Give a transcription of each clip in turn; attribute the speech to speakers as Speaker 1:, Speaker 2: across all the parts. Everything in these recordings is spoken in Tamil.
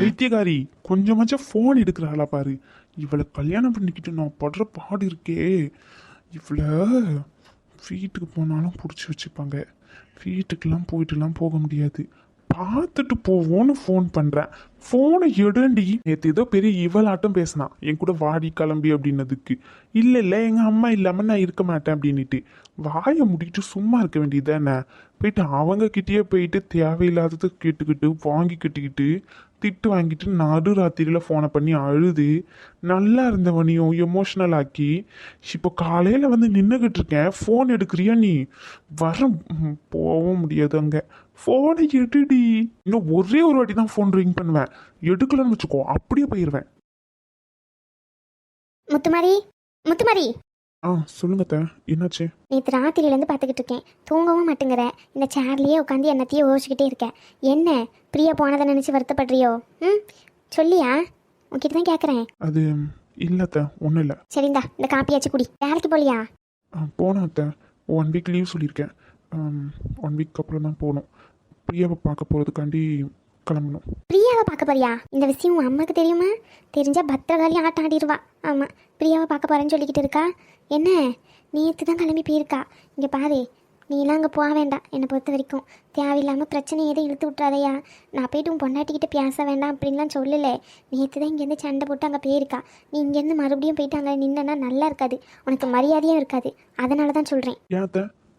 Speaker 1: வைத்தியகாரி கொஞ்சமாச்சும் ஃபோன் எடுக்கிறாளா பாரு. இவளை கல்யாணம் பண்ணிக்கிட்டு நான் படுற பாடு இருக்கே. இவளை வீட்டுக்கு போனாலும் பிடிச்சி வச்சுப்பாங்க. வீட்டுக்கெல்லாம் போயிட்டுலாம் போக முடியாது. பார்த்துட்டு போவோன்னு ஃபோன் பண்ணுறேன் ஃபோனை எடுண்டி. நேற்று ஏதோ பெரிய இவளாட்டம் பேசினான். என் கூட வாடி கிளம்பி அப்படின்னதுக்கு. இல்லை இல்லை எங்கள் அம்மா இல்லாமல் நான் இருக்க மாட்டேன் அப்படின்னுட்டு. வாயை முடிக்கிட்டு சும்மா இருக்க வேண்டியதுதானே? போயிட்டு அவங்கக்கிட்டேயே போயிட்டு தேவையில்லாததை கேட்டுக்கிட்டு வாங்கிக்கிட்டுக்கிட்டு திட்டு வாங்கிட்டு நடு ராத்திரியில் ஃபோனை பண்ணி அழுது நல்லா இருந்தவனையும் எமோஷ்னல் ஆக்கி இப்போ காலையில் வந்து நின்றுக்கிட்டு இருக்கேன். ஃபோன் எடுக்கிறியா நீ? வர போகவும் முடியாது அங்கே ஃபோனை எடுடி. இன்னும் ஒரே ஒரு வாட்டி தான் ஃபோன் ரிங் பண்ணுவேன். எடுக்கலன்னு வச்சுக்கோ அப்படியே போயிடுவேன்
Speaker 2: முத்துமாரி முத்துமாரி.
Speaker 1: ஆ சொல்லுங்க அத்தை. என்னாச்சு?
Speaker 2: நேற்று ராத்திரியிலேருந்து பார்த்துக்கிட்டு இருக்கேன். தூங்கவும் மாட்டேங்கிற. இந்த சேர்லேயே உட்காந்து என்னத்தையும் யோசிச்சுக்கிட்டே இருக்கேன். என்ன? பிரியா போனதை நினச்சி வருத்தப்படுறியோ? ம்? சொல்லியா? உன்கிட்ட தான் கேட்குறேன்
Speaker 1: அது இல்லை அத்தை. ஒன்றும் இல்லை.
Speaker 2: சரிந்தா இந்த காப்பியாச்சு குடி. வேலைக்கு போலியா?
Speaker 1: போனோம் அத்தை. ஒன் வீக் லீவ் சொல்லியிருக்கேன். ஒன் வீக் அப்புறம் தான் போகணும். பிரியாவை பார்க்க போகிறதுக்காண்டி கிளம்பணும்.
Speaker 2: பிரியாவை பார்க்க போறியா? இந்த விஷயம் உன் அம்மாவுக்கு தெரியுமா? தெரிஞ்சா பத்திரகாளி ஆட்டம் ஆடிடுவா. ஆமாம் பிரியாவை பார்க்க போறேன்னு சொல்லிக்கிட்டு இருக்கா? என்ன? நேற்று தான் கிளம்பி போயிருக்கா. இங்கே பாரு நீலாம் அங்கே போக வேண்டாம். என்னை பொறுத்த வரைக்கும் தேவையில்லாமல் பிரச்சனை எதுவும் இழுத்து விட்றாதையா நான் போயிட்டு உன் பொண்டாட்டிக்கிட்ட பேச வேண்டாம் அப்படின்லாம் சொல்லலை. நேற்று தான் இங்கேருந்து சண்டை போட்டு அங்கே போயிருக்கா. நீ இங்கேருந்து மறுபடியும் போயிட்டு அங்கே நின்னா நல்லா இருக்காது. உனக்கு மரியாதையும் இருக்காது. அதனால தான் சொல்கிறேன்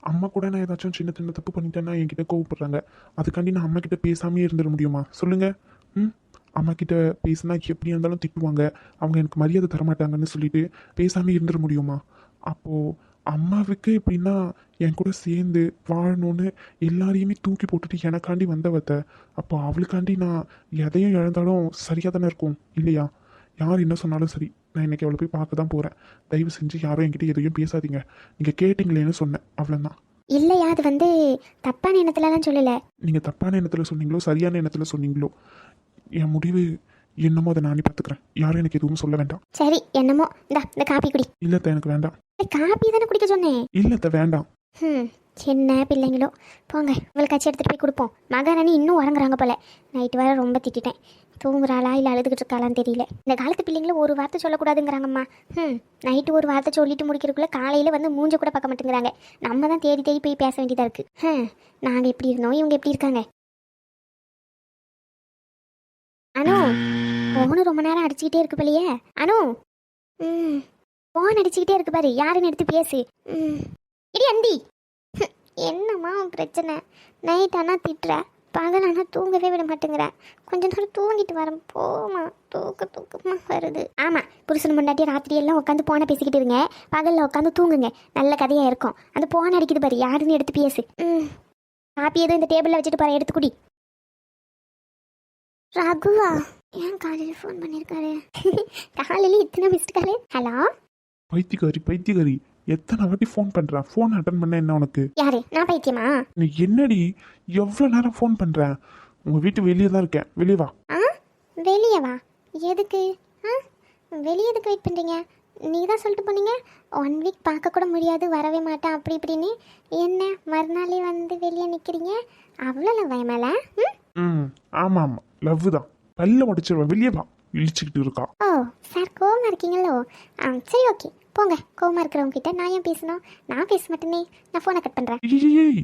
Speaker 1: அம்மா கூட நான் ஏதாச்சும் சின்ன சின்ன தப்பு பண்ணிட்டேன்னா என்கிட்ட கோவப்படுறாங்க. அதுக்காண்டி நான் அம்மா கிட்ட பேசாமே இருந்துட முடியுமா? சொல்லுங்க. ம்? அம்மா கிட்ட பேசினா எப்படி இருந்தாலும் திட்டுவாங்க. அவங்க எனக்கு மரியாதை தரமாட்டாங்கன்னு சொல்லிட்டு பேசாமே இருந்துட முடியுமா? அப்போது அம்மாவுக்கு எப்படின்னா என் கூட சேர்ந்து வாழணும்னு எல்லாரையுமே தூக்கி போட்டுட்டு எனக்காண்டி வந்தவத்த அப்போ அவளுக்காண்டி நான் எதையும் இழந்தாலும் சரியாக தானே இருக்கும் இல்லையா? யார் என்ன சொன்னாலும் சரி. நான் இன்னைக்கு அவளை போய் பார்க்க தான் போகிறேன் தயவு செஞ்சு யாரும் என்கிட்ட எதையும் பேசாதீங்க. நீங்கள் கேட்டிங்களேன்னு சொன்னேன். அவ்வளோதான்
Speaker 2: இல்லையா அது வந்து தப்பான எண்ணத்துலலாம் சொல்லலை.
Speaker 1: நீங்கள் தப்பான எண்ணத்தில் சொன்னீங்களோ சரியான எண்ணத்தில் சொன்னீங்களோ என் முடிவு என்னமோ அதை நானே பார்த்துக்கிறேன். யாரும் எனக்கு எதுவும் சொல்ல வேண்டாம்.
Speaker 2: சரி என்னமோ. இந்தா இந்த காப்பி குடி.
Speaker 1: இல்லத்த எனக்கு வேண்டாம்.
Speaker 2: காப்பி தானே குடிக்க சொன்னேன்.
Speaker 1: இல்லத்த வேண்டாம்.
Speaker 2: ம் சின்ன பிள்ளைங்களோ. போங்க இவளுக்காச்சும் எடுத்துகிட்டு போய் கொடுப்போம். மகாராணி இன்னும் உறங்குறாங்க போல. நைட்டு வர ரொம்ப திட்டிட்டேன். தூங்குறாளா இல்லை அழுதுகிட்டு இருக்காளான்னு தெரியல. இந்த காலத்து பிள்ளைங்களும் ஒரு வார்த்தை சொல்லக்கூடாதுங்கிறாங்கம்மா. ம் நைட்டு ஒரு வார்த்தை சொல்லிட்டு முடிக்கிறதுக்குள்ளே காலையில் வந்து மூஞ்ச கூட பார்க்க மாட்டேங்கிறாங்க. நம்ம தான் தேடி தேடி போய் பேச வேண்டியதாக இருக்குது ம் நாங்கள் எப்படி இருந்தோம்? இவங்க எப்படி இருக்காங்க? அனு ஃபோனு ரொம்ப நேரம் அடிச்சுக்கிட்டே இருக்கு பிள்ளையே அனு ம் ஃபோன் அடிச்சுக்கிட்டே இருக்கு பாரு. யாருன்னு எடுத்து பேசு. ம். இடி அந்தி. என்னம்மா உன் பிரச்சனை? நைட் ஆனால் திட்டுற. பகல் ஆனால் தூங்கவே விட மாட்டேங்கிற. கொஞ்ச நேரம் தூங்கிட்டு வரேன் போமா தூக்க தூக்கமா வருது. ஆமாம் புருஷன் முன்னாடி ராத்திரி எல்லாம் உட்காந்து போன பேசிக்கிட்டு இருங்க. பகலில் உட்காந்து தூங்குங்க. நல்ல கதையாக இருக்கும். அந்த போன அடிக்குது பாரு. யாருன்னு எடுத்து பேசு. ம். காப்பி எதுவும் இந்த டேபிளில் வச்சுட்டு பாரு எடுத்து குடி. ரகுவா ஏன் காலையில் ஃபோன் பண்ணியிருக்காரு காலையில் இத்தனை மிஸ்டு காலே ஹலோ
Speaker 1: பைத்தியக்காரி பைத்தியக்காரி. எத்தனை வாட்டி ஃபோன் பண்ணுறேன் ஃபோன் அட்டன் பண்ண என்ன உனக்கு?
Speaker 2: யாரு? நான் பைத்தியமா?
Speaker 1: நீ என்னடி? எவ்வளோ நேரம் ஃபோன் பண்ணுறேன் உங்கள் வீட்டு வெளியே தான் இருக்கேன். வெளியே வா.
Speaker 2: ஆ? வெளியே வா. எதுக்கு? ஆ? வெளியே எதுக்கு வெயிட் பண்ணுறீங்க நீ தான் சொல்லிட்டு போனீங்க? ஒன் வீக் பார்க்க கூட முடியாது வரவே மாட்டேன் அப்படி இப்படின்னு. என்ன மறுநாளே வந்து வெளியே நிற்கிறீங்க அவ்வளோ லவ் மேலே ம்?
Speaker 1: ம் ஆமாம் ஆமாம் லவ் தான். பல்ல உடச்சிருவேன் வெளியே வா. இழிச்சுக்கிட்டு இருக்கா.
Speaker 2: ஓ சார் கோவமாக இருக்கீங்களோ? ஆ சரி ஓகே போங்க கோவமாக இருக்கிறவங்க கிட்ட நான் ஏன் பேசணும்? நான் பேச மாட்டேனே நான் ஃபோனை கட் பண்ணுறேன்
Speaker 1: ஏய்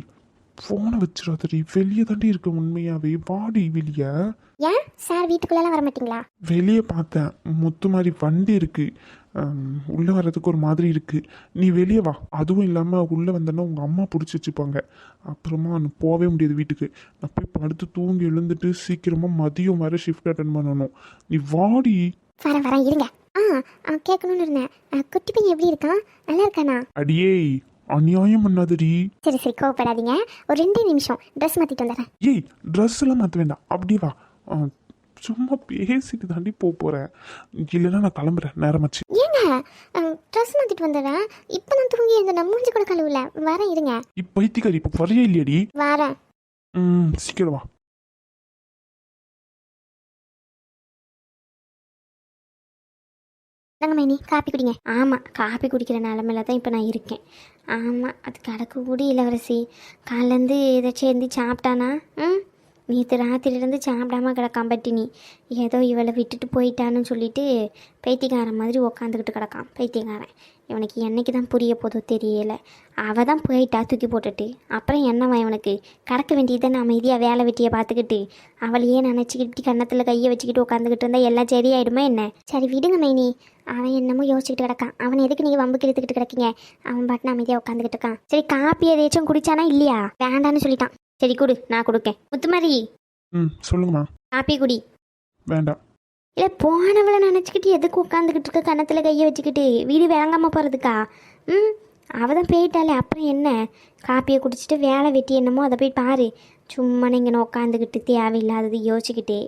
Speaker 1: ஃபோனை வச்சிடாதடி. வெளியே தாண்டி இருக்க உண்மையாவே. வாடி வெளியே.
Speaker 2: ஏன்? சார் வீட்டுக்குள்ளெல்லாம் வர மாட்டீங்களா
Speaker 1: வெளியே பார்த்தேன். முத்து மாதிரி வண்டி இருக்கு. உள்ள வர்றதுக்கு ஒரு மாதிரி இருக்கு. நீ வெளியே வா. அதுவும் இல்லாம உள்ள வந்தேன்னா உங்க அம்மா பிடிச்சி வச்சுப்பாங்க. அப்புறமா நான் போகவே முடியாது வீட்டுக்கு. நான் போய் படுத்து தூங்கி எழுந்துட்டு சீக்கிரமா மதியம் வர ஷிஃப்ட் அட்டன் பண்ணணும். நீ வாடி.
Speaker 2: வரேன் வரேன் இருங்க. ஆ கேட்கணும்னு இருந்தேன். குட்டி பையன் எப்படி இருக்கான்? நல்லா இருக்கானா?
Speaker 1: அடியே அநியாயம் பண்ணாதடி.
Speaker 2: சரி சரி கோவப்படாதீங்க. ஒரு ரெண்டு நிமிஷம். ட்ரெஸ் மாற்றிட்டு வந்துடுறேன்.
Speaker 1: ஏய் ட்ரெஸ் எல்லாம் மாற்ற வேண்டாம். அப்படியே வா. சும்மா பேசிட்டு தாண்டி போக போறேன். இல்லைன்னா நான் கிளம்புறேன். நேரமாச்சு
Speaker 2: ஏங்க? ட்ரெஸ் மாற்றிட்டு வந்துடுறேன். இப்போ நான் தூங்கி இருந்தேன் மூஞ்சி கூட கழுவல. வரேன் இருங்க.
Speaker 1: இப்ப பைத்தியக்காரி இப்போ வரையே இல்லையடி.
Speaker 2: வரேன்.
Speaker 1: ம் சீக்கிரம் வா.
Speaker 2: நாங்க மைனி காப்பி குடிங்க. ஆமாம் காப்பி குடிக்கிற நிலமையில தான் இப்போ நான் இருக்கேன். ஆமாம் அது கடக்க இளவரசி. காலேருந்து ஏதாச்சும் சேர்ந்து சாப்பிட்டானா? ம்?
Speaker 3: நேற்று ராத்திரிலேருந்து சாப்பிடாம கிடக்கான் பட்டினி. ஏதோ இவளை விட்டுட்டு போயிட்டான்னு சொல்லிட்டு பைத்தியக்காரன் மாதிரி உக்காந்துக்கிட்டு கிடக்கான். பைத்தியக்காரன். இவனுக்கு என்னைக்கு தான் புரிய போதோ தெரியலை. அவள் தான் போயிட்டா தூக்கி போட்டுட்டு. அப்புறம் என்னவா இவனுக்கு? கடக்க வேண்டியதுதானே அமைதியாக வேலை வெட்டியை பார்த்துக்கிட்டு. அவளையே நினச்சிக்கிட்டு கன்னத்தில் கையை வச்சுக்கிட்டு உட்காந்துக்கிட்டு இருந்தால் எல்லாம் சரியாயிடுமா என்ன? சரி விடுங்க மைனி. அவன் என்னமோ யோசிச்சுட்டு கிடக்கான். அவன் எதுக்கு நீங்கள் வம்பு இழுத்துக்கிட்டு கிடக்கீங்க? அவன் பாட்டு அமைதியாக உட்காந்துக்கிட்டு இருக்கான். சரி காப்பி எதாச்சும் குடிச்சானா இல்லையா? வேண்டான்னு சொல்லிட்டான். சரி கொடு நான் கொடுக்கேன். முத்துமாரி.
Speaker 1: ம் சொல்லுங்கம்மா.
Speaker 3: காப்பி குடி.
Speaker 1: வேண்டாம்.
Speaker 3: இல்லை போனவளை நினச்சிக்கிட்டு எதுக்கு உட்காந்துக்கிட்டு இருக்க கன்னத்தில் கையை வச்சுக்கிட்டு? வீடு விளங்காம போகிறதுக்கா ம் அவ தான் போயிட்டாலே அப்புறம் என்ன? காப்பியை குடிச்சிட்டு வேலை வெட்டி என்னமோ அதை போய் பாரு. சும்மா நீங்கள் உட்காந்துக்கிட்டு தேவையில்லாதது யோசிச்சுக்கிட்டே.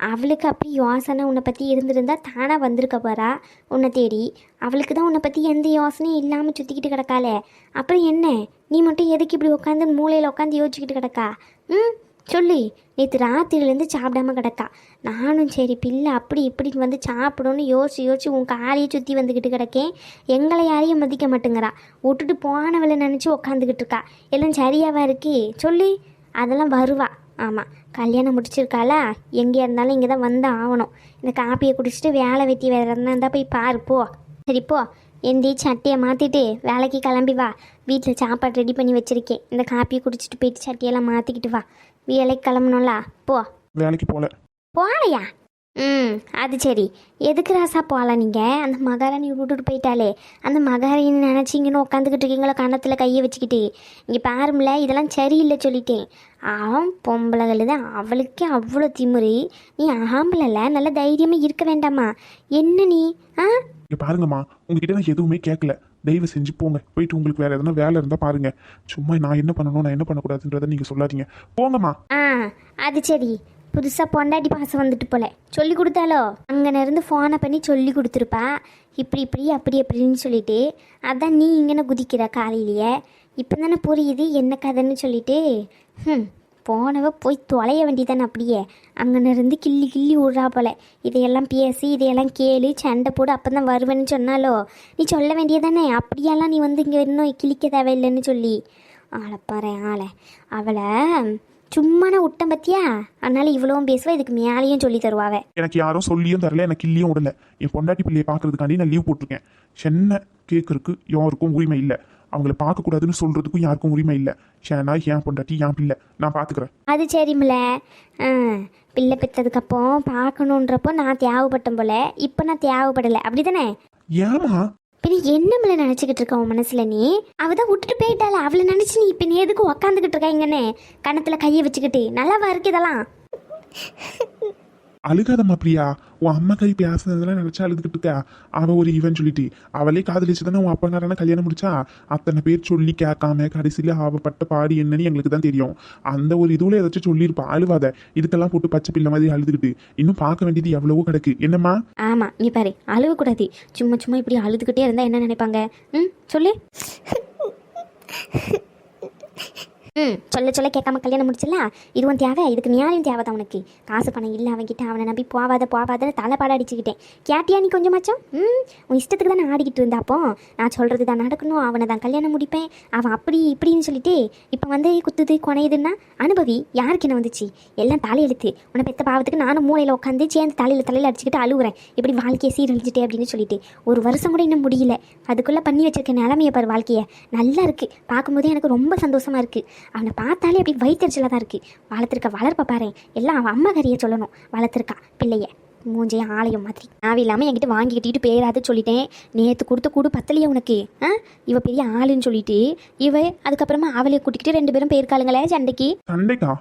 Speaker 3: அவளுக்கு அப்படி யோசனை உன்னை பற்றி இருந்திருந்தா தானாக வந்திருக்க போகிறா உன்னை தேடி. அவளுக்கு தான் உன்னை பற்றி எந்த யோசனையும் இல்லாமல் சுற்றிக்கிட்டு கிடக்காளே. அப்புறம் என்ன? நீ மட்டும் எதுக்கு இப்படி உட்காந்து மூளையில் உட்காந்து யோசிச்சுக்கிட்டு கிடக்கா? ம்? சொல்லி. நேற்று ராத்திரிலேருந்து சாப்பிடாம கிடக்கா. நானும் சரி பிள்ளை அப்படி இப்படி வந்து சாப்பிடணும்னு யோசிச்சு யோசிச்சு உன் காலையை சுற்றி வந்துக்கிட்டு கிடக்கேன். எங்களை யாரையும் மதிக்க மாட்டேங்கிறா. விட்டுட்டு போனவளை நினச்சி உக்காந்துக்கிட்டு இருக்கா. எல்லாம் சரியாவா இருக்கே? சொல்லி. அதெல்லாம் வருவா. ஆமாம் கல்யாணம் முடிச்சிருக்காளா? எங்கே இருந்தாலும் இங்கே தான் வந்து ஆகணும். இந்த காப்பியை குடிச்சிட்டு வேலை வெட்டி வேறு இருந்தால் போய் பாரு போ. சரி போ. எந்தி சட்டியை மாற்றிட்டு வேலைக்கு கிளம்பி வா. வீட்டில் சாப்பாடு ரெடி பண்ணி வச்சுருக்கேன். இந்த காப்பியை குடிச்சிட்டு போயிட்டு சட்டியெல்லாம் மாற்றிக்கிட்டு வா. வேலைக்கு கிளம்பணும்ல போ.
Speaker 1: வேலைக்கு போகல
Speaker 3: போகலையா? ம் அது சரி. எதுக்கு ராசா போகலாம் நீங்கள் அந்த மகாராணி விட்டுட்டு போயிட்டாலே அந்த மகாராணி நினச்சிங்கன்னு உட்காந்துக்கிட்டு இருக்கீங்களா கன்னத்தில் கையை வச்சுக்கிட்டு. இங்கே பாரும்ல இதெல்லாம் சரியில்லை சொல்லிட்டேன். அவன் பொம்பளைகள் தான். அவளுக்கே அவ்வளோ திமிரு. நீ ஆம்பளைல நல்ல தைரியமாக இருக்க வேண்டாமா? என்ன நீ? ஆ?
Speaker 1: இங்க பாருங்கம்மா உங்ககிட்ட நான் எதுவுமே கேட்கல. தயவு செஞ்சு போங்க. போயிட்டு உங்களுக்கு வேற எதனா வேலை இருந்தா பாருங்க. சும்மா நான் என்ன பண்ணணும் நான் என்ன பண்ணக்கூடாதுன்றதை நீங்க சொல்லாதீங்க. போங்கம்மா.
Speaker 3: ஆ அது சரி. புதுசாக பொண்டாட்டி பாசம் வந்துட்டு போல. சொல்லி கொடுத்தாலோ? அங்கேருந்து ஃபோனை பண்ணி சொல்லி கொடுத்துருப்பா. இப்படி இப்படி அப்படி அப்படின்னு சொல்லிட்டு. அதான் நீ இங்கன குதிக்கிற காலையிலேயே. இப்போ தானே புரியுது என்ன கதைன்னு சொல்லிட்டு. ம் போனவ போய் தொலைய வேண்டியதானே அப்படியே. அங்கேருந்து கிள்ளி கிள்ளி விட்றா போல. இதையெல்லாம் பேசி இதையெல்லாம் கேளு சண்டை போடு அப்போ தான் வருவேன்னு சொன்னாலோ? நீ சொல்ல வேண்டியதானே அப்படியெல்லாம் நீ வந்து இங்கே இன்னும் கிழிக்க தேவையில்லைன்னு சொல்லி. ஆளை பாரு ஆளை. அவளை சும்மா நான் விட்டேன் பத்தியா? அதனால இவ்வளவும் பேசுவா இதுக்கு மேலேயும் சொல்லி தருவாவ.
Speaker 1: எனக்கு யாரும் சொல்லியும் தரல எனக்கு இல்லையும் விடல. என் பொண்டாட்டி பிள்ளையை பார்க்கறதுக்காண்டி நான் லீவ் போட்டிருக்கேன். சென்னை கேட்கறதுக்கு யாருக்கும் உரிமை இல்லை. அவங்கள பார்க்கக்கூடாதுன்னு சொல்றதுக்கும் யாருக்கும் உரிமை இல்லை. ஏன்னா என் பொண்டாட்டி என் பிள்ளை. நான் பார்த்துக்கிறேன்
Speaker 3: அது சரிம்ல. ஆ பிள்ளை பெற்றதுக்கப்போ பார்க்கணுன்றப்போ நான் தேவைப்பட்டேன் போல இப்போ நான் தேவைப்படலை. அப்படி தானே
Speaker 1: ஏமா
Speaker 3: பின்ன என்னமில்ல நினச்சிக்கிட்டு இருக்க உன் மனசில் நீ? அவள் தான் விட்டுட்டு போயிட்டால அவளை நினச்சி நீ இப்போ நீ எதுக்கு உக்காந்துக்கிட்டு இருக்கா இங்கன்னு கணத்தில் கையை வச்சுக்கிட்டு. நல்லாவா இருக்கு இதெல்லாம்?
Speaker 1: அழுகாதம்மா பிரியா. உன் அம்மா கை பேசுனதெல்லாம் நினச்சா அழுதுகிட்டு இருக்கா? அவள் ஒரு இவன் சொல்லிட்டு. அவளே காதலிச்சு தானே உன் அப்பங்காரன கல்யாணம் முடிச்சா? அத்தனை பேர் சொல்லி கேட்காம கடைசியில அவ பட்ட பாடி என்னன்னு எங்களுக்கு தான் தெரியும். அந்த ஒரு இதுவில் ஏதாச்சும் சொல்லியிருப்பா. அழுவாத. இதுக்கெல்லாம் போட்டு பச்சை பிள்ளை மாதிரி அழுதுகிட்டு. இன்னும் பார்க்க வேண்டியது எவ்வளவோ கிடக்கு. என்னம்மா?
Speaker 3: ஆமாம் நீ பாரு. அழுவக்கூடாது. சும்மா சும்மா இப்படி அழுதுகிட்டே இருந்தால் என்ன நினைப்பாங்க? ம் சொல்லு. ம். சொல்ல சொல்ல கேட்காம கல்யாணம் முடிச்சல? இதுவும் தேவை இதுக்கு நியாயம் தேவை தான் உனக்கு. காசு பணம் இல்லை அவன்கிட்ட. அவனை நம்பி போவாத போவாதன்னு தலைப்பாட அடிச்சுக்கிட்டேன். கேட்டியா நீ கொஞ்சமாச்சும்? ம். உன் இஷ்டத்துக்கு தான் ஆடிக்கிட்டு இருந்தாப்போ நான் சொல்கிறது தான் நடக்கணும். அவனை தான் கல்யாணம் முடிப்பேன். அவன் அப்படி இப்படின்னு சொல்லிட்டு இப்போ வந்து குத்துது குனையுதுன்னா அனுபவி யாருக்கு என்ன வந்துச்சு? எல்லாம் தலையெழுத்து. உன்னை பெத்த பாவத்துக்கு நானும் மூளையில் உட்காந்து சேர்ந்து தலையில் தலையில் அடிச்சுக்கிட்டு அழுகுறேன் இப்படி வாழ்க்கையை சீரழிஞ்சிட்டே அப்படின்னு சொல்லிட்டு. ஒரு வருஷம் கூட இன்னும் முடியல. அதுக்குள்ளே பண்ணி வச்சிருக்க நிலமையை பாரு வாழ்க்கையை. நல்லா இருக்குது பார்க்கும்போதே எனக்கு ரொம்ப சந்தோஷமாக இருக்குது அவனை பார்த்தாலே அப்படி வயிற்றுச்சலாக தான் இருக்குது வளர்த்துருக்க வளர்ப்பை பாரு. எல்லாம் அவன் அம்மா கறியை சொல்லணும். வளர்த்துருக்கா பிள்ளைய. மூஞ்சே ஆலயம் மாதிரி. நான் இல்லாமல் என்கிட்ட வாங்கிக்கிட்டு பேராது சொல்லிட்டேன். நேற்று கொடுத்த கூடு பத்தலையே உனக்கு. ஆ? இவ பெரிய ஆளுன்னு சொல்லிட்டு இவ அதுக்கப்புறமா அவளைய கூட்டிக்கிட்டு ரெண்டு பேரும் போயிருக்காளுங்களே சண்டைக்கு.
Speaker 1: சண்டைக்கா?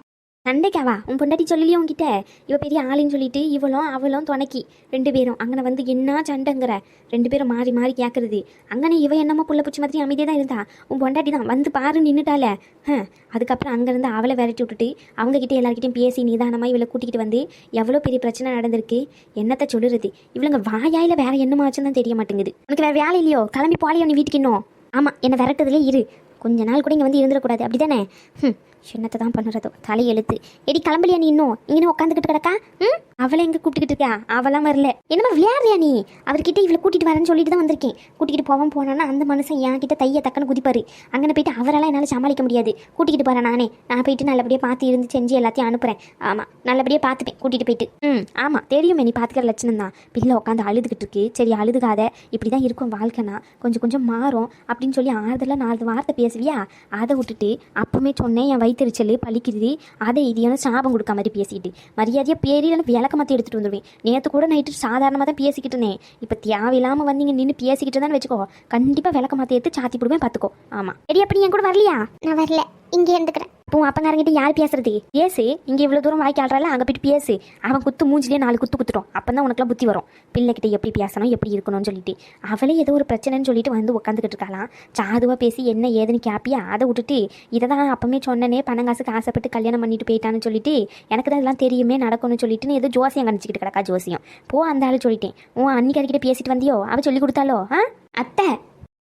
Speaker 3: நண்டைக்காவா உன் பொண்டாட்டி சொல்லலையே உன்கிட்ட? இவ பெரிய ஆளுன்னு சொல்லிட்டு இவளும் அவளும் துணைக்கி ரெண்டு பேரும். அங்கன வந்து என்ன சண்டைங்கிற? ரெண்டு பேரும் மாறி மாறி கேட்கறது அங்கனே இவ என்னமோ புள்ள பூச்சி மாதிரி அமைதியாக தான் இருந்தா. உன் பொண்டாட்டி தான். வந்து பாரு நின்றுட்டால ஹ. அதுக்கப்புறம் அங்கேருந்து அவளை விரட்டி விட்டுட்டு அவங்க எல்லாருக்கிட்டையும் பேசி நிதானமாக இவளை கூட்டிகிட்டு வந்து எவ்வளோ பெரிய பிரச்சனை நடந்திருக்கு என்னத்த சொல்லுறது? இவளுங்க வாயாயில் வேற என்னமாச்சுன்னு தான் தெரிய மாட்டேங்குது. உனக்கு வேற வேலை இல்லையோ? கிளம்பி போலையோ நீ வீட்டுக்கு இன்னும்? ஆமாம் என்னை விரட்டுறதுலே இரு. கொஞ்ச நாள் கூட இங்கே வந்து இருந்துடக்கூடாது. அப்படி தானே ம் சின்னத்தை தான் பண்ணுறதோ? தலை எழுத்து. எடி கிளம்பலையா நீ இன்னும்? இங்கே உட்காந்துக்கிட்டு கிடக்கா? ம்? அவளை எங்கே கூப்பிட்டுக்கிட்டு இருக்கா? அவளாம் வரல. என்னமா விளையாடுறியா நீ? அவர்கிட்ட இவளை கூட்டிட்டு வரேன்னு சொல்லிட்டு தான் வந்திருக்கேன். கூட்டிகிட்டு போவோம் போனான்னா அந்த மனுஷன் என் கிட்ட தைய தக்கன்னு குதிப்பாரு. அங்கே போயிட்டு அவரெல்லாம் என்னால் சமாளிக்க முடியாது. கூட்டிகிட்டு போகிறேன் நானே. நான் போயிட்டு நல்லபடியாக பார்த்து இருந்து செஞ்சு எல்லாத்தையும் அனுப்புகிறேன் ஆமாம் நல்லபடியாக பார்த்துப்பேன் கூட்டிகிட்டு போயிட்டு. ம் ஆமாம் தெரியுமே நீ பார்த்துக்கிற லட்சணம் தான். பிள்ளை உட்காந்து அழுதுகிட்டு இருக்கு. சரி அழுதுகாத. இப்படி தான் இருக்கும் வாழ்க்கைனா கொஞ்சம் கொஞ்சம் மாறும் அப்படின்னு சொல்லி ஆறுதலாக நாலு வார்த்தை பேசுவியா? அதை விட்டுட்டு அப்பவுமே சொன்னேன் என் வயிற்றுச்சல் பலிக்குது அதை இதையான சாபம் கொடுக்க மாதிரி பேசிட்டு மரியாதையாக பேரில் விளக்க மாற்றி எடுத்துகிட்டு வந்துடுவேன் நேற்று கூட நைட்டு சாதாரணமாக தான் பேசிக்கிட்டு இருந்தேன். இப்போ தேவையில்லாமல் வந்து இங்கே நின்று பேசிக்கிட்டு தான் வச்சுக்கோ. கண்டிப்பாக விளக்க மாற்றி எடுத்து சாத்தி போடுவேன் பார்த்துக்கோ ஆமாம் எடி அப்படி என் கூட வரலையா? நான் வரல. இங்கே இருந்துக்கிறேன். இப்போ உன் அப்பங்காரங்கிட்ட யார் பேசுறது? பேசு. இங்கே இவ்வளோ தூரம் வாய்க்கு ஆடுறால அங்கே போயிட்டு பேசு. அவன் குத்து மூஞ்சிலே நாலு குத்து குத்துட்டோம் அப்போ தான் உனக்குலாம் புத்தி வரும். பிள்ளைகிட்ட எப்படி பேசணும் எப்படி இருக்கணும்னு சொல்லிட்டு. அவளே ஏதோ ஒரு பிரச்சனைன்னு சொல்லிட்டு வந்து உட்காந்துக்கிட்டு இருக்காளாம். சாதுவாக பேசி என்ன ஏதுன்னு கேப்பியா? அதை விட்டுட்டு இதை தான் அப்பமே சொன்னனே பணம் காசுக்கு ஆசைப்பட்டு கல்யாணம் பண்ணிட்டு போயிட்டான்னு சொல்லிட்டு எனக்கு தான் இதெல்லாம் தெரியுமே நடக்கும்னு சொல்லிட்டு ஏதோ ஜோசியம் கணிச்சிக்கிட்டு கிடக்கா ஜோசியம். போ அந்த ஆள் சொல்லிட்டேன். உன் அன்னிக்காரிக்கிட்ட பேசிட்டு வந்தியோ? அவ சொல்லி கொடுத்தாலோ ஆ? அத்தை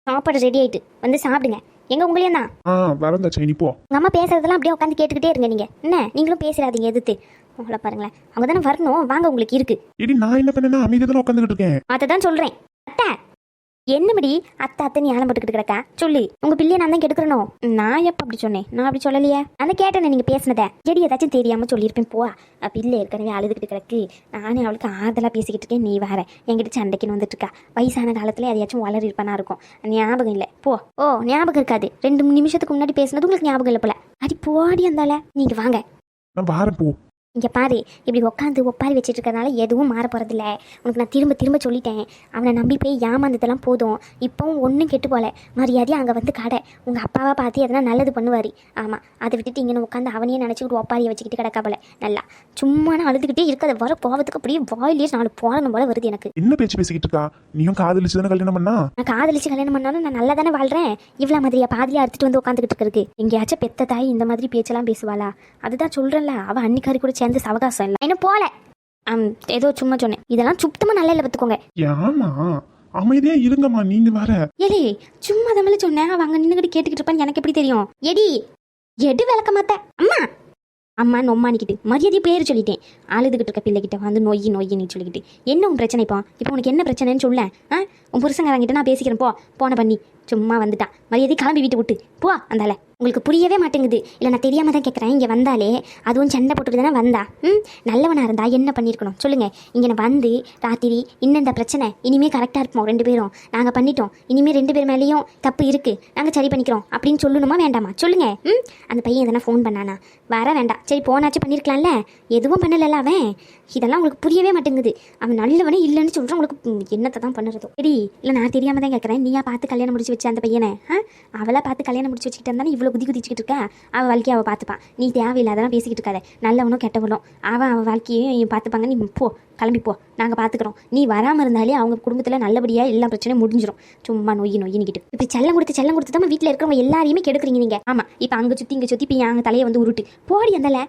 Speaker 3: சாப்பாடு ரெடி ஆயிட்டு. வந்து சாப்பிடுங்க. எங்க உங்களையும் தான்.
Speaker 1: ஆ வரந்தா சைனி போ.
Speaker 3: உங்க அம்மா பேசுறதெல்லாம் அப்படியே உட்காந்து கேட்டுக்கிட்டே இருங்க நீங்க. என்ன? நீங்களும் பேசுறாதீங்க எதிர்த்து. உங்களை பாருங்களேன். அவங்க தானே வரணும். வாங்க உங்களுக்கு இருக்கு.
Speaker 1: இடி நான் என்ன பண்ணேன்னா அமைதியாக தான் உட்காந்துக்கிட்டு இருக்கேன்.
Speaker 3: அதை தான் சொல்றேன். அத்தை என்னமடி அத்தை அத்தை நீ ஆலம் போட்டுக்கிட்டு கிடக்கா? சொல்லி உங்க பிள்ளைய நான் தான் கெடுக்கிறனோ? நான் எப்ப அப்படி சொன்னேன்? நான் அப்படி சொல்லலையே. நான் கேட்டேனே நீங்க பேசினத. செடி ஏதாச்சும் தெரியாம சொல்லியிருப்பேன் போ. பிள்ளை ஏற்கனவே அழுதுகிட்டு கிடக்கு. நானே அவளுக்கு ஆறுதலா பேசிக்கிட்டு இருக்கேன் நீ வேற. என்கிட்ட சண்டைக்குன்னு வந்துட்டு இருக்கா. வயசான காலத்துல எதையாச்சும் வளர் இருப்பானா இருக்கும். ஞாபகம் இல்லை. போ. ஓ ஞாபகம் இருக்காது. ரெண்டு மூணு நிமிஷத்துக்கு முன்னாடி பேசினது உங்களுக்கு ஞாபகம் இல்லை போல. அடி போடி அந்தால நீங்க வாங்க.
Speaker 1: நான் வாரேன் போ.
Speaker 3: இங்கே பாரு இப்படி உட்காந்து ஒப்பாரி வச்சுட்டு இருக்கறனால எதுவும் மாற போகிறதில்ல உனக்கு நான் திரும்ப திரும்ப சொல்லிட்டேன். அவனை நம்பி போய் ஏமாந்ததெல்லாம் போதும். இப்போவும் ஒன்றும் கெட்டு போல. மரியாதையாக அங்கே வந்து கடை. உங்கள் அப்பாவை பார்த்து எதனா நல்லது பண்ணுவார். ஆமாம் அதை விட்டுட்டு இங்கே உட்காந்து அவனையே நினச்சிக்கிட்டு ஒப்பாரியை வச்சுக்கிட்டு கிடக்கா போல. நல்லா. சும்மா நான் அழுதுகிட்டே இருக்காத. வர போகிறதுக்கு அப்படியே வாயிலே நாலு போடணும் போல வருது எனக்கு.
Speaker 1: என்ன பேச்சு பேசிக்கிட்டு இருக்கா? நீயும் காதலிச்சு தானே கல்யாணம் பண்ணா?
Speaker 3: நான் காதலிச்சு கல்யாணம் பண்ணாலும் நான் நல்லா தானே வாழ்கிறேன் இவ்வளோ மாதிரியா பாதியாக அறுத்துட்டு வந்து உட்காந்துக்கிட்டு இருக்கிறது எங்கேயாச்சும் பெத்த தாய் இந்த மாதிரி பேச்செல்லாம் பேசுவாளா? அதுதான் சொல்கிறேன்ல அவள் அன்னிக்காரி கூட சேர்ந்து சவகாசம் இல்லை. இன்னும் போல. ஆம், ஏதோ சும்மா சொன்னேன். இதெல்லாம் சுத்தமாக நல்லா இல்லை பார்த்துக்கோங்க
Speaker 1: ஏமா அமைதியா இருங்கம்மா நீங்க வேற.
Speaker 3: ஏலே சும்மா தமிழ சொன்னேன். அவ அங்க நின்னுகிட்டு கேட்டுக்கிட்டு இருப்பான்னு எனக்கு எப்படி தெரியும்? எடி எடு விளக்க மாத்த அம்மா. அம்மா நொம்மானிக்கிட்டு மரியாதை பேர் சொல்லிட்டேன். அழுதுகிட்டு இருக்க பிள்ளைகிட்ட வந்து நொய்யி நொய்யி நீ சொல்லிக்கிட்டு. என்ன உன் பிரச்சனை இப்போ? இப்போ உனக்கு என்ன பிரச்சனைன்னு சொல்ல ஆ? உன் புருஷங்காரங்கிட்ட நான் பேசிக்கிறேன் போ. போன பண்ணி. சும்மா வந்துட்டான். மரியாதை கிளம்பி வீட்டு விட்டு. போ அந்தால உங்களுக்கு புரியவே மாட்டேங்குது. இல்லை நான் தெரியாமல் தான் கேட்குறேன் இங்கே வந்தாலே அதுவும் சண்டை போட்டுட்டு தானே வந்தா. ம்? நல்லவனாக இருந்தா என்ன பண்ணியிருக்கணும் சொல்லுங்க. இங்கே நான் வந்து ராத்திரி இன்னும் இந்த பிரச்சனை இனிமேல் கரெக்டாக இருப்போம் ரெண்டு பேரும். நாங்கள் பண்ணிட்டோம். இனிமேல் ரெண்டு பேர் மேலேயும் தப்பு இருக்குது நாங்கள் சரி பண்ணிக்கிறோம். அப்படின்னு சொல்லணுமா வேண்டாமா? சொல்லுங்க. ம்? அந்த பையன் எதனா ஃபோன் பண்ணானா? வர வேண்டாம். சரி போனாச்சும் பண்ணியிருக்கலாம்ல எதுவும் பண்ணலல்ல அவன். இதெல்லாம் உங்களுக்கு புரியவே மாட்டேங்குது. அவன் நல்லவனே இல்லைன்னு சொல்கிறான் உங்களுக்கு என்னத்தை தான் பண்ணுறதோ? சரி இல்லை நான் தெரியாமல் தான் கேட்குறேன். நீயா பார்த்து கல்யாணம் முடிச்சு வச்ச அந்த பையனை? ஆ? அவளை பார்த்து கல்யாணம் முடிச்சு வச்சுக்கிட்டு இருந்தாலும் இவ்வளோ குதி குதிச்சுக்கிட்டு இருக்கா? அவள் வாழ்க்கையை அவள் பார்த்துப்பான். நீ தேவையில்லாதான் பேசிக்கிட்டு இருக்காத. நல்லவனும் கெட்டவனும் அவன் அவள் வாழ்க்கையையும் பார்த்துப்பாங்க. நீ போ. கிளம்பி போ. நாங்கள் பார்த்துக்குறோம் நீ வராமல் இருந்தாலே அவங்க குடும்பத்தில் நல்லபடியாக எல்லா பிரச்சனையும் முடிஞ்சிடும் சும்மா நொய்யி நொய்யினிக்கிட்டு இப்படி செல்லம் கொடுத்து செல்லம் கொடுத்து தான் வீட்டில் இருக்கிறவங்க எல்லாரையுமே கெடுக்குறீங்க நீங்கள் ஆமாம் இப்போ அங்கே சுற்றி இங்கே சுற்றி இப்போ என் தலையை வந்து உருட்டு. போடி அந்தல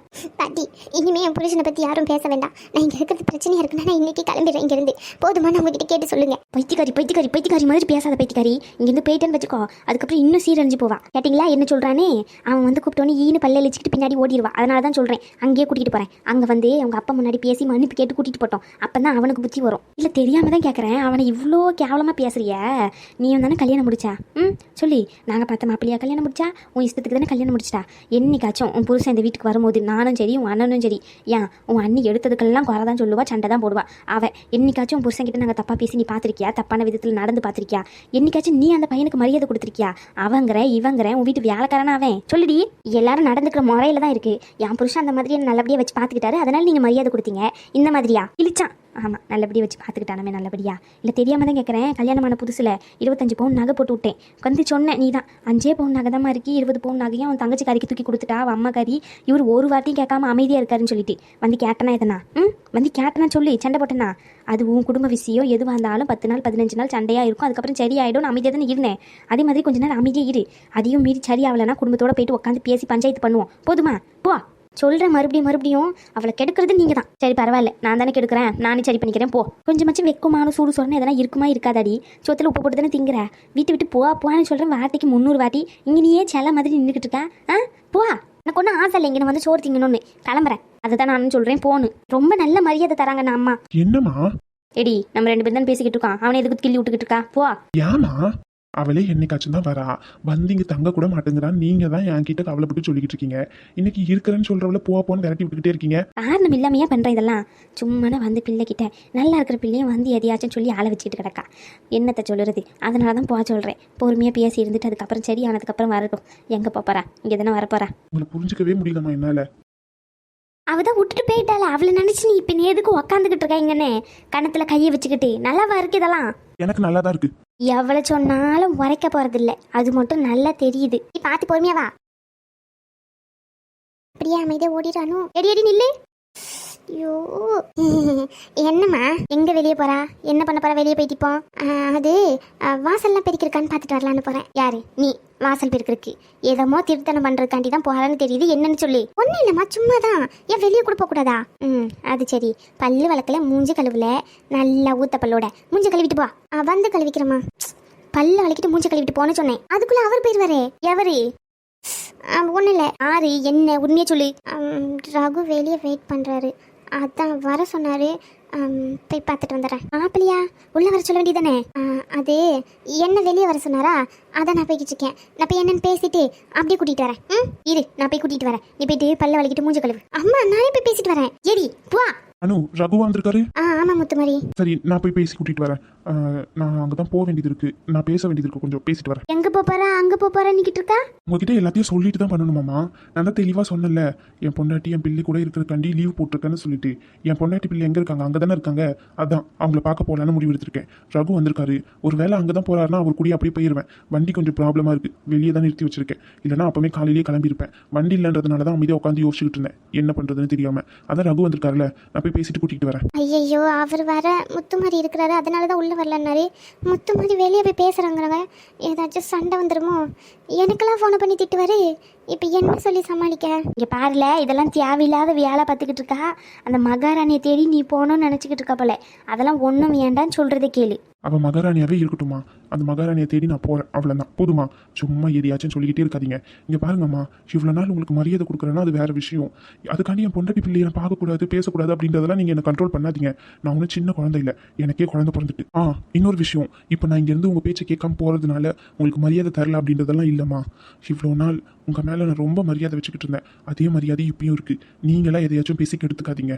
Speaker 2: பாட்டி இனிமே என் புருஷனை பத்தி யாரும் பேச வேண்டாம். நான் இங்க இருக்கிறது பிரச்சனையா இருக்குன்னா நான் இன்னைக்கு கிளம்பிடுறேன் இங்க இருந்து போதுமா நான் உங்ககிட்ட கேட்டு சொல்லுங்க.
Speaker 3: பைத்தியக்காரி பைத்தியக்காரி பைத்தியக்காரி மாதிரி பேசாத பைத்தியக்காரி. இங்கேருந்து போயிட்டேன்னு வச்சுக்கோ. அதுக்கப்புறம் இன்னும் சீரழிஞ்சு போவா. கேட்டிங்களா? என்ன சொல்கிறானே அவன் வந்து கூப்பிட்டோன்னே ஈனு பல்ல அழிச்சிக்கிட்டு பின்னாடி ஓடிடுவா அதனால தான் சொல்கிறேன் அங்கேயே கூட்டிகிட்டு போகிறேன் அங்கே வந்து அவங்க அப்பா முன்னாடி பேசி மன்னிப்பு கேட்டு கூட்டிகிட்டு போட்டோம். அப்போ தான் அவனுக்கு புத்தி வரும். இல்லை தெரியாமல் தான் கேட்குறேன் அவனை இவ்வளோ கேவலமாக பேசுறிய. நீ தானே கல்யாணம் முடிச்சா? ம் சொல்லி. நாங்கள் பார்த்த மாப்பிள்ளையா கல்யாணம் முடிச்சா? உன் இஷ்டத்துக்கு தானே கல்யாணம் முடிச்சிட்டா? என்னைக்காச்சும் உன் புருஷன் இந்த வீட்டுக்கு வரும்போது நானும் சரி உன் அண்ணனும் சரி ஏன் உன் அண்ணி எடுத்ததுக்கெல்லாம் குறை தான் சொல்லுவா சண்டை தான் போடுவா. அவ என்னைக்காச்சும் உன் புருஷன் கிட்ட நாங்கள் தப்பாக பேசி நீ பார்த்துருக்கியா? தப்பான விதத்தில் நடந்து பார்த்துருக்கியா? என்னைக்காச்சும் நீ அந்த பையனுக்கு மரியாதை கொடுத்துருக்கியா? அவங்கிற இவங்கிற உன் வீட்டு வேலைக்காரனா அவன். சொல்லிடி. எல்லாரும் நடந்துக்கிற முறையில தான் இருக்கு. என் புருஷன் அந்த மாதிரி நல்லபடியாக வச்சு பார்த்துக்கிட்டாரு. அதனால நீங்கள் மரியாதை கொடுத்தீங்க. இந்த மாதிரியா? இல்லை பிடிச்சான். ஆமாம் நல்லபடியாக வச்சு பார்த்துக்கிட்டானமே நல்லபடியா. இல்லை தெரியாமல் தான் கேட்குறேன் கல்யாணமான புதுசில் இருபத்தஞ்சு பவுன் நகை போட்டு விட்டேன். வந்து சொன்னேன் நீ தான் அஞ்சே பவுன் நகை தான் இருக்கு இருபது பவுன் நகையும் அவன் தங்கச்சி கறிக்கு தூக்கி கொடுத்துட்டா அவன் அம்மா கறி இவர் ஒரு வார்த்தையும் கேட்காம அமைதியாக இருக்காருன்னு சொல்லிட்டு. வந்து கேட்டனா எதனா? ம்? வந்து கேட்டனா சொல்லி சண்டை போட்டேனா? அது உன் குடும்ப விஷயம் எதுவாக இருந்தாலும் பத்து நாள் பதினஞ்சு நாள் சண்டையாக இருக்கும். அதுக்கப்புறம் சரியாயிடும் அமைதியாக தானே இருந்தேன். அதே மாதிரி கொஞ்ச நேரம் அமைதியாக இரு. அதையும் மீறி சரியாகலைன்னா குடும்பத்தோட போயிட்டு உட்காந்து பேசி பஞ்சாயத்து பண்ணுவோம். போதுமா? போ. சொல்கிறேன் மறுபடியும் மறுபடியும். அவளை கெடுக்கிறது நீங்கள் தான் சரி பரவாயில்ல. நான் தானே கெடுக்கிறேன். நானே சரி பண்ணிக்கிறேன். போ. கொஞ்சமாச்சும் வெக்கமான சூடு சொன்ன எதனா இருக்குமா இருக்காதாடி. சொத்துல உப்பு போட்டு தானே திங்கிற. வீட்டு விட்டு போ போன்னு சொல்கிறேன் வார்த்தைக்கு முந்நூறு வாட்டி. இங்கே நீயே செல்ல மாதிரி நின்றுக்கிட்டு இருக்கா. ஆ? போ எனக்கு ஒன்றும் ஆசை இல்லை இங்கே வந்து சோறு திங்கணும்னு. கிளம்புறேன். அதை தான் நானும் சொல்கிறேன் போன்னு. ரொம்ப நல்ல மரியாதை தராங்க நான் அம்மா.
Speaker 1: என்னம்மா?
Speaker 3: எடி நம்ம ரெண்டு பேரும் தான் பேசிக்கிட்டு இருக்கோம். அவனை எதுக்கு கிள்ளி விட்டுக்கிட்டு இருக்கா? போ
Speaker 1: ஏமா அவளே என்னைக்காச்சும் தான் வரா. வந்து இங்க தங்க கூட மாட்டேங்கிறான் நீங்க தான் என்கிட்ட கவலைப்பட்டு சொல்லிக்கிட்டு இருக்கீங்க. இன்னைக்கு இருக்கிறேன்னு சொல்றவள போ போன்னு விரட்டி விட்டுக்கிட்டே இருக்கீங்க.
Speaker 3: காரணம் இல்லாமையே பண்ணுறேன் இதெல்லாம்? சும்மானா வந்து பிள்ளைகிட்ட நல்லா இருக்கிற பிள்ளையும் வந்து எதையாச்சும் சொல்லி ஆளை வச்சுக்கிட்டு கிடக்கா. என்னத்தை சொல்லுறது? அதனால தான் போக சொல்கிறேன் பொறுமையாக பேசி இருந்துட்டு அதுக்கப்புறம் சரி ஆனதுக்கப்புறம் வரட்டும். எங்கே போகிறா இங்கே தானே வரப்போறா?
Speaker 1: உங்களை புரிஞ்சுக்கவே முடியலம்மா என்னால.
Speaker 3: அவள் தான் விட்டுட்டு போயிட்டாள. அவளை நினச்சி நீ இப்போ நீ எதுக்கு உக்காந்துக்கிட்டு இருக்கா இங்கன்னு கணத்தில் கையை வச்சுக்கிட்டு. நல்லாவா இருக்கு இதெல்லாம்?
Speaker 1: எனக்கு நல்லா தான் இருக்கு.
Speaker 3: எவ்வளோ சொன்னாலும் உரைக்க போகிறதில்ல அது மட்டும் நல்லா தெரியுது.
Speaker 2: நீ பார்த்து பொறுமையா வா. அப்படியே அமைதியாக ஓடிடானோ
Speaker 3: எடி எடி நில்லு.
Speaker 2: ஐயோ. என்னம்மா? எங்க வெளியே போறா? என்ன பண்ண போறா? வெளியே போயிட்டு இப்போ. அது வாசல்லாம் பெருக்கிருக்கான்னு பார்த்துட்டு வரலான்னு போறேன்.
Speaker 3: யாரு? நீ. வாசல் பெருக்கிருக்கு ஏதமோ திருத்தனம் பண்ணுறதுக்காண்டி தான் போகிறான்னு தெரியுது. என்னன்னு சொல்லி.
Speaker 2: ஒன்றும் இல்லைம்மா சும்மா தான் ஏன் வெளியே கூட போகக்கூடாதா
Speaker 3: ம் அது சரி. பல்லு வளர்க்கல மூஞ்சி கழுவுல. நல்லா ஊத்த பல்லோட. மூஞ்சி கழுவிட்டு போ.
Speaker 2: வந்து கழுவிக்கிறேம்மா.
Speaker 3: பல்லு வலிக்கிட்டு மூஞ்சி கழுவிட்டு போன்னு சொன்னேன்.
Speaker 2: அதுக்குள்ள அவர் போயிடுவாரே
Speaker 3: எவரு?
Speaker 2: ஒன்றும் இல்லை.
Speaker 3: ஆறு என்ன? உண்மையை சொல்லி.
Speaker 2: ரகு வெளியே வெயிட் பண்ணுறாரு அதான் வர சொன்னாரு. போய் பார்த்துட்டு வந்துடுறேன்.
Speaker 3: மாப்பிள்ளையா உள்ள வர சொல்ல வேண்டியதானே
Speaker 2: அது என்ன வெளியே வர சொன்னாரா? அதான் நான் போய்கிட்டு இருக்கேன். நான் போய் என்னன்னு பேசிட்டு அப்படியே கூட்டிகிட்டு வரேன். ம்
Speaker 3: இரு நான் போய் கூட்டிட்டு வரேன். நீ போயிட்டு பல்ல வலிக்கிட்டு மூஞ்சி கழுவு.
Speaker 2: அம்மா நானே போய் பேசிட்டு வரேன்.
Speaker 3: ஏடி போ.
Speaker 1: அனு ரகுவா வந்திருக்காரு?
Speaker 2: ஆ ஆமாம் முத்துமாரி.
Speaker 1: சரி நான் போய் பேசி கூட்டிட்டு வரேன். நான் அங்கதான் போக வேண்டியது இருக்கு. நான் பேச வேண்டியது இருக்கு. கொஞ்சம் பேசிட்டு வரேன்.
Speaker 3: எங்க போறா அங்க போறா நிக்கிட்டு இருக்கா?
Speaker 1: உங்ககிட்ட எல்லாத்தையும் சொல்லிட்டு தான் பண்ணணுமாமா நான் தான் தெளிவாக சொன்னேன்ல. என் பொண்டாட்டி என் பிள்ளை கூட இருக்கிறதுக்காண்டி லீவ் போட்டிருக்கேன்னு சொல்லிட்டு. என் பொண்டாட்டி பிள்ளை எங்கே இருக்காங்க? அங்கே தானே இருக்காங்க? அதான் அவங்கள பார்க்க போகலான்னு முடிவு எடுத்திருக்கேன். ரகு வந்திருக்காரு. ஒரு வேளை அங்கே தான் போறாருன்னா அவர் கூடயே அப்படியே போயிடுவேன் வண்டி கொஞ்சம் ப்ராப்ளமாக இருக்குது வெளியே தான் நிறுத்தி வச்சிருக்கேன். இல்லைனா அப்போவே காலையிலேயே கிளம்பியிருப்பேன். வண்டி இல்லைன்றதுனால தான் அமைதியாக உட்காந்து யோசிச்சுட்டு இருந்தேன். என்ன பண்ணுறதுன்னு தெரியாமல் அதான் ரகு வந்திருக்காருல. நான் போய் பேசிட்டு கூட்டிகிட்டு வரேன்.
Speaker 2: ஐயையோ அவர் வர முத்துமாரி இருக்கிறாரு. அதனால தான் உள்ளே வரலன்னாரு. முத்துமாரி வெளியே போய் பேசுகிறாங்கிறாங்க ஏதாச்சும் சண்டை வந்துடுமோ எனக்கெல்லாம் ஃபோனை பண்ணி திட்டுவாரு. இப்போ என்ன சொல்லி சமாளிக்க?
Speaker 3: இங்கே பாருல இதெல்லாம் தேவையில்லாத வேலை பார்த்துக்கிட்டு இருக்கா. அந்த மகாராணியை தேடி நீ போகணும்னு நினச்சிக்கிட்டு இருக்கா போல. அதெல்லாம் ஒன்றும் வேண்டான்னு சொல்கிறத கேளு.
Speaker 1: அவள் மகாராணியாவே இருக்கட்டுமா அந்த மகாராணியை தேடி நான் போகிறேன் அவ்வளோதான் போதுமா சும்மா எதையாச்சும் சொல்லிக்கிட்டே இருக்காதீங்க. இங்கே பாருங்கம்மா. இவ்வளோ நாள் உங்களுக்கு மரியாதை கொடுக்குறேன்னா அது வேறு விஷயம். அதுக்காண்டி என் பொண்டாட்டி பிள்ளையை நான் பார்க்கக்கூடாது பேசக்கூடாது அப்படின்றதெல்லாம் நீங்கள் என்ன கண்ட்ரோல் பண்ணாதீங்க. நான் ஒன்றும் சின்ன குழந்தை இல்லை. எனக்கே குழந்தை பிறந்துட்டு. ஆ இன்னொரு விஷயம். இப்போ நான் இங்கேருந்து உங்கள் பேச்சை கேட்காம போகிறதுனால உங்களுக்கு மரியாதை தரல அப்படின்றதெல்லாம் இல்லைம்மா. இவ்வளோ நாள் உங்கள் மேலே நான் ரொம்ப மரியாதை வச்சுக்கிட்டு இருந்தேன். அதே மரியாதை இப்பயும் இருக்குது நீங்களாம் எதையாச்சும் பேசி கெடுத்துக்காதீங்க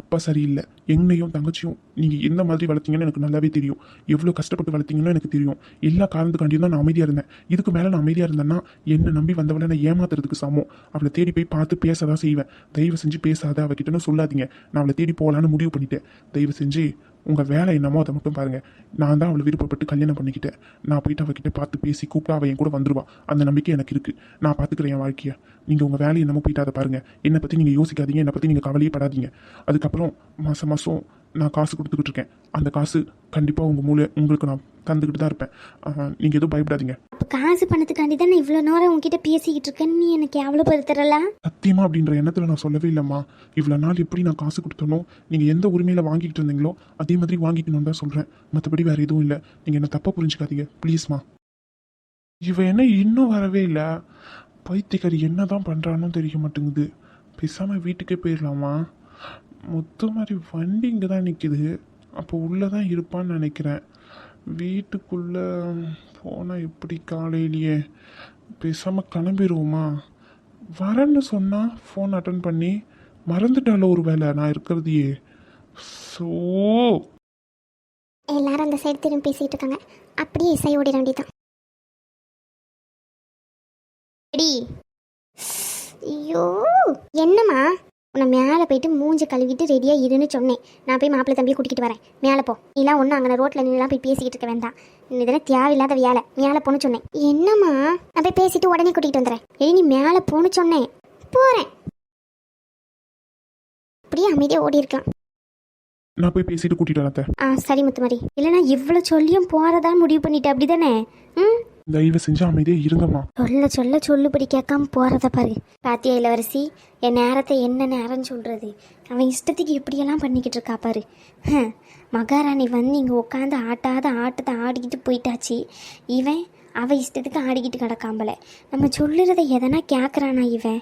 Speaker 1: அப்பா சரியில்லை. என்னையும் தங்கச்சியும் நீங்கள் எந்த மாதிரி வளர்த்தீங்கன்னு எனக்கு நல்லாவே தெரியும். எவ்வளோ கஷ்டப்பட்டு வளர்த்தீங்கன்னு எனக்கு தெரியும். எல்லா காரணத்துக்காண்டியும் தான் நான் அமைதியாக இருந்தேன். இதுக்கு மேலே நான் அமைதியாக இருந்தேன்னா என்னை நம்பி வந்தவளை நான் ஏமாத்துறதுக்கு சமம். அவளை தேடி போய் பார்த்து பேச தான் செய்வேன். தயவு செஞ்சு பேசாத அவகிட்டன்னு சொல்லாதீங்க. நான் அவளை தேடி போகலான்னு முடிவு பண்ணிட்டேன். தயவு செஞ்சு உங்கள் வேலை என்னமோ அதை மட்டும் பாருங்கள் நான் தான் அவளை விருப்பப்பட்டு கல்யாணம் பண்ணிக்கிட்டேன். நான் போயிட்டு அவகிட்ட பார்த்து பேசி கூப்பிட்டா அவள் என் கூட வந்துடுவான் அந்த நம்பிக்கை எனக்கு இருக்குது நான் பார்த்துக்கிறேன் என் வாழ்க்கையை. நீங்கள் உங்கள் வேலையை என்னமோ போயிட்டு அதை பாருங்கள் என்னை பற்றி நீங்கள் யோசிக்காதீங்க. என்னை பற்றி நீங்கள் கவலையே படாதீங்க. அதுக்கப்புறம் மாதம் மாதம் நான் காசு கொடுத்துக்கிட்டு இருக்கேன். அந்த காசு கண்டிப்பாக உங்கள் மூளை உங்களுக்கு நான் தந்துக்கிட்டு தான் இருப்பேன். நீங்கள் எதுவும் பயப்படாதீங்க.
Speaker 3: அப்போ காசு பணத்துக்காண்டி தானே இவ்வளோ நேரம் உங்ககிட்ட பேசிக்கிட்டு இருக்கேன்னு நீ எனக்கு எவ்வளோ பருத்தரல
Speaker 1: சத்தியமா அப்படின்ற எண்ணத்தில் நான் சொல்லவே இல்லைம்மா. இவ்வளோ நாள் எப்படி நான் காசு கொடுத்தனோ நீங்கள் எந்த உரிமையில் வாங்கிட்டு இருந்தீங்களோ அதே மாதிரி வாங்கிக்கணும்னு தான் சொல்கிறேன் மற்றபடி வேறு எதுவும் இல்லை. நீங்கள் என்ன தப்பாக புரிஞ்சுக்காதீங்க. ப்ளீஸ்மா இவ என்ன இன்னும் வரவே இல்லை. பைத்தியக்காரி என்ன தான் பண்ணுறான்னு தெரிய மாட்டேங்குது. பேசாமல் வீட்டுக்கே போயிடலாமா? மொத்த மாதிரி வண்டி இங்கே தான் நிற்கிது அப்போ உள்ளே தான் இருப்பான்னு நினைக்கிறேன். வீட்டுக்குள்ளே போனால் எப்படி காலையிலேயே? பேசாமல் கிளம்பிடுவோமா வரேன்னு சொன்னால் ஃபோன் அட்டன் பண்ணி மறந்துட்டால ஒரு வேலை நான் இருக்கிறதையே. ஸோ
Speaker 2: எல்லாரும் அந்த சைடு திரும்பி பேசிட்டு இருக்காங்க. அப்படியே இசை ஓடிட வேண்டியதான் ஐயோ. என்னம்மா?
Speaker 3: உன்னை மேலே போயிட்டு மூஞ்சி கழுவிட்டு ரெடியாக இருன்னு சொன்னேன். நான் போய் மாப்பிள்ளை தம்பியை கூட்டிகிட்டு வரேன். மேலே போ. நீலாம் ஒன்றும் அங்கே ரோட்டில் நின்றுலாம் போய் பேசிக்கிட்டு இருக்க வேண்டாம். இதெல்லாம் தேவையில்லாத வேலை. மேலே போன்னு சொன்னேன்.
Speaker 2: என்னம்மா? நான் போய் பேசிட்டு உடனே கூட்டிகிட்டு வந்துடுறேன்.
Speaker 3: ஏய் நீ மேலே போன்னு சொன்னேன்.
Speaker 2: போகிறேன் அப்படியே அமைதியாக ஓடி இருக்கலாம்
Speaker 1: நான் போய் பேசிட்டு கூட்டிட்டு வரேன்.
Speaker 3: ஆ சரி முத்துமாரி இல்லைனா இவ்வளோ சொல்லியும் போகிறதா முடிவு பண்ணிட்டேன் அப்படி தானே ம்?
Speaker 1: தயவு செஞ்சு அமைதியே இருங்கம்மா.
Speaker 3: சொல்ல சொல்ல சொல்லுபடி கேட்காம போகிறத பாரு. பாத்தியா இளவரசி என் நேரத்தை என்ன நேரம்னு சொல்கிறது அவன் இஷ்டத்துக்கு எப்படியெல்லாம் பண்ணிக்கிட்டு இருக்கா பாரு. ஹம், மகாராணி வந்து இங்கே உட்காந்து ஆட்டாத ஆட்டத்தை ஆடிக்கிட்டு போயிட்டாச்சு. இவன் அவ இஷ்டத்துக்கு ஆடிக்கிட்டு கிடக்காம்பல நம்ம சொல்லுறத எதனா கேட்குறானா இவன்?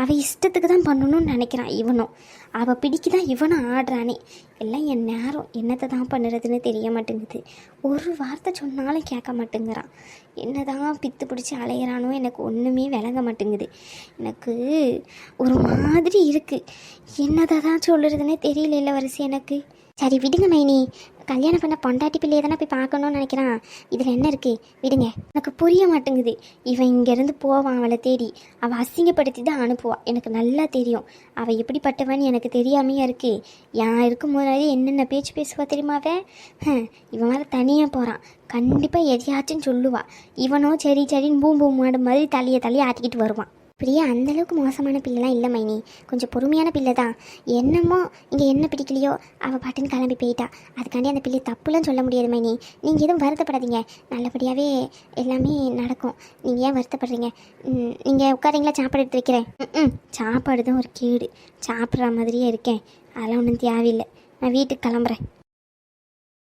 Speaker 3: அவள் இஷ்டத்துக்கு தான் பண்ணணும்னு நினைக்கிறான் இவனும். அவள் பிடிக்குதான் இவனும் ஆடுறானே. எல்லாம் என் நேரம். என்னத்தை தான் பண்ணுறதுன்னு தெரிய மாட்டேங்குது. ஒரு வார்த்தை சொன்னாலும் கேட்க மாட்டேங்கிறான். என்னதான் பித்து பிடிச்சி அலையிறானோ எனக்கு ஒன்றுமே விளங்க மாட்டேங்குது. எனக்கு ஒரு மாதிரி இருக்குது என்னதை தான் சொல்லுறதுன்னே தெரியல இளவரசி எனக்கு. சரி விடுங்க மைனி. கல்யாணம் பண்ண பொண்டாட்டி பிள்ளையை தானே போய் பார்க்கணும்னு நினைக்கிறான். இதில் என்ன இருக்குது விடுங்க. எனக்கு புரிய மாட்டேங்குது. இவன் இங்கேருந்து போவான் அவளை தேடி. அவள் அசிங்கப்படுத்தி தான் அனுப்புவாள் எனக்கு நல்லா தெரியும். அவள் எப்படிப்பட்டவன்னு எனக்கு தெரியாமையாக இருக்கு. யான் இருக்கும் போதாது என்னென்ன பேச்சு பேசுவா தெரியுமா இவன் வேறு தனியாக போகிறான் கண்டிப்பாக எதையாச்சும் சொல்லுவாள் இவனோ சரி சரின்னு பூம் பூம் மாடு மாதிரி தலையை தலையை ஆட்டிக்கிட்டு வருவான். பிரியா அந்தளவுக்கு மோசமான பிள்ளைலாம் இல்லை மைனி. கொஞ்சம் பொறுமையான பிள்ளை தான். என்னமோ இங்கே என்ன பிடிக்கலையோ அவள் பாட்டுன்னு கிளம்பி போயிட்டா. அதுக்காண்டி அந்த பிள்ளை தப்புலாம் சொல்ல முடியாது மைனி. நீங்கள் எதுவும் வருத்தப்படாதீங்க. நல்லபடியாகவே எல்லாமே நடக்கும். நீங்கள் ஏன் வருத்தப்படுறீங்க? நீங்கள் உட்காரீங்களா? சாப்பாடு எடுத்து வைக்கிறேன். ம் சாப்பாடு தான் ஒரு கேடு. சாப்பிட்ற மாதிரியே இருக்கேன். அதெல்லாம் ஒன்றும் தேவையில்லை. நான் வீட்டுக்கு கிளம்புறேன்.